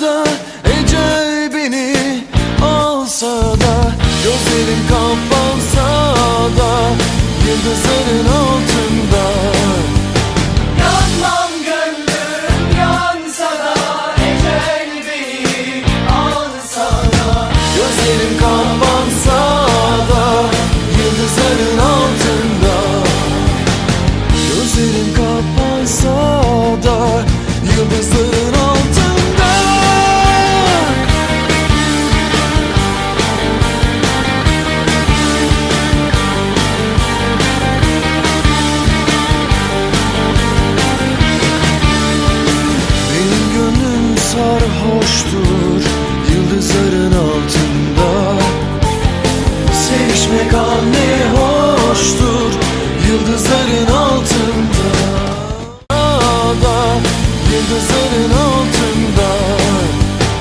da Ecel beni alsa da Gözlerim kapansa da Yıldızların altında. Yanmam gönlüm yansa da beni alsa da Gözlerim kapansa da Yıldızların altında. Gözlerim kapansa sarhoştur Yıldızların altında. Sevişmek anne hoştur Yıldızların altında. Da, Yıldız